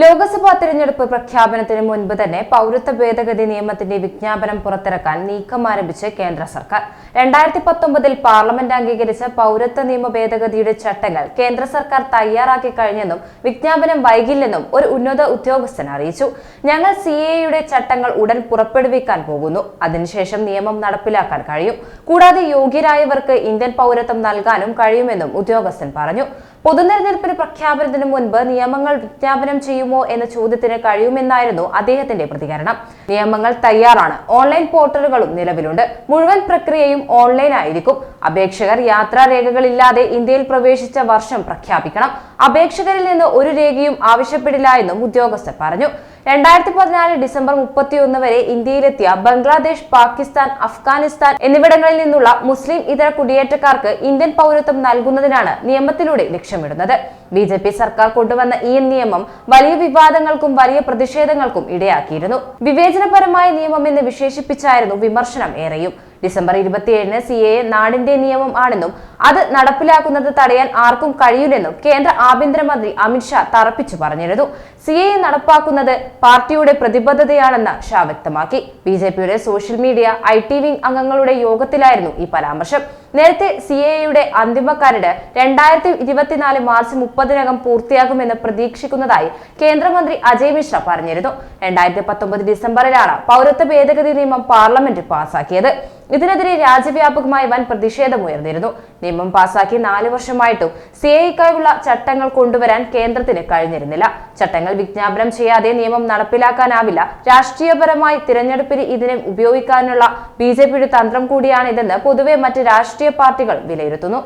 ലോക്സഭാ തെരഞ്ഞെടുപ്പ് പ്രഖ്യാപനത്തിന് മുൻപ് തന്നെ പൗരത്വ ഭേദഗതി നിയമത്തിന്റെ വിജ്ഞാപനം പുറത്തിറക്കാൻ നീക്കം ആരംഭിച്ച് കേന്ദ്ര സർക്കാർ. രണ്ടായിരത്തി പത്തൊമ്പതിൽ പാർലമെന്റ് അംഗീകരിച്ച പൗരത്വ നിയമ ഭേദഗതിയുടെ ചട്ടങ്ങൾ കേന്ദ്ര സർക്കാർ തയ്യാറാക്കി കഴിഞ്ഞെന്നും വിജ്ഞാപനം വൈകില്ലെന്നും ഒരു ഉന്നത ഉദ്യോഗസ്ഥൻ അറിയിച്ചു. ഞങ്ങൾ സി എയുടെ ചട്ടങ്ങൾ ഉടൻ പുറപ്പെടുവിക്കാൻ പോകുന്നു. അതിനുശേഷം നിയമം നടപ്പിലാക്കാൻ കഴിയും. കൂടാതെ യോഗ്യരായവർക്ക് ഇന്ത്യൻ പൗരത്വം നൽകാനും കഴിയുമെന്നും ഉദ്യോഗസ്ഥൻ പറഞ്ഞു. പൊതുതെരഞ്ഞെടുപ്പിന് പ്രഖ്യാപനത്തിന് മുൻപ് നിയമങ്ങൾ വിജ്ഞാപനം ചെയ്യുമോ എന്ന ചോദ്യത്തിന് കഴിയുമെന്നായിരുന്നു അദ്ദേഹത്തിന്റെ പ്രതികരണം. നിയമങ്ങൾ തയ്യാറാണ്. ഓൺലൈൻ പോർട്ടലുകളും നിലവിലുണ്ട്. മുഴുവൻ പ്രക്രിയയും ഓൺലൈൻ ആയിരിക്കും അപേക്ഷകർ യാത്രാരേഖകളില്ലാതെ ഇന്ത്യയിൽ പ്രവേശിച്ച വർഷം പ്രഖ്യാപിക്കണം. അപേക്ഷകരിൽ നിന്ന് ഒരു രേഖയും ആവശ്യപ്പെടില്ല എന്നും ഉദ്യോഗസ്ഥർ പറഞ്ഞു. രണ്ടായിരത്തി പതിനാല് ഡിസംബർ മുപ്പത്തിയൊന്ന് വരെ ഇന്ത്യയിലെത്തിയ ബംഗ്ലാദേശ് പാകിസ്ഥാൻ അഫ്ഗാനിസ്ഥാൻ എന്നിവിടങ്ങളിൽ നിന്നുള്ള മുസ്ലിം ഇതര കുടിയേറ്റക്കാർക്ക് ഇന്ത്യൻ പൗരത്വം നൽകുന്നതിനാണ് നിയമത്തിലൂടെ ലക്ഷ്യമിടുന്നത്. ബി ജെ പി സർക്കാർ കൊണ്ടുവന്ന ഈ നിയമം വലിയ വിവാദങ്ങൾക്കും വലിയ പ്രതിഷേധങ്ങൾക്കും ഇടയാക്കിയിരുന്നു. വിവേചനപരമായ നിയമം എന്ന് വിശേഷിപ്പിച്ചായിരുന്നു വിമർശനം ഏറെയും. ഡിസംബർ ഇരുപത്തിയേഴിന് സി എ നാടിന്റെ നിയമം ആണെന്നും അത് നടപ്പിലാക്കുന്നത് തടയാൻ ആർക്കും കഴിയില്ലെന്നും കേന്ദ്ര ആഭ്യന്തരമന്ത്രി അമിത്ഷാ തറപ്പിച്ചു പറഞ്ഞിരുന്നു. സി എ നടപ്പാക്കുന്നത് പാർട്ടിയുടെ പ്രതിബദ്ധതയാണെന്ന് ഷാ വ്യക്തമാക്കി. ബി ജെ പിയുടെ social media I T wing അംഗങ്ങളുടെ യോഗത്തിലായിരുന്നു ഈ പരാമർശം. നേരത്തെ സി എയുടെ അന്തിമ കരട് രണ്ടായിരത്തി ഇരുപത്തിനാല് മാർച്ച് മുപ്പതിനകം പൂർത്തിയാകുമെന്ന് പ്രതീക്ഷിക്കുന്നതായി കേന്ദ്രമന്ത്രി അജയ് മിശ്ര പറഞ്ഞിരുന്നു. രണ്ടായിരത്തി പത്തൊമ്പത് ഡിസംബറിലാണ് പൗരത്വ ഭേദഗതി നിയമം പാർലമെന്റ് പാസാക്കിയത്. ഇതിനെതിരെ രാജ്യവ്യാപകമായി വൻ പ്രതിഷേധം ഉയർന്നിരുന്നു. നിയമം പാസാക്കി നാല് വർഷമായിട്ടും സി ഐക്കായുള്ള ചട്ടങ്ങൾ കൊണ്ടുവരാൻ കേന്ദ്രത്തിന് കഴിഞ്ഞിരുന്നില്ല. ചട്ടങ്ങൾ വിജ്ഞാപനം ചെയ്യാതെ നിയമം നടപ്പിലാക്കാനാവില്ല. രാഷ്ട്രീയപരമായി തിരഞ്ഞെടുപ്പിന് ഇതിനെ ഉപയോഗിക്കാനുള്ള ബി തന്ത്രം കൂടിയാണിതെന്ന് പൊതുവെ മറ്റ് രാഷ്ട്രീയ പാർട്ടികൾ വിലയിരുത്തുന്നു.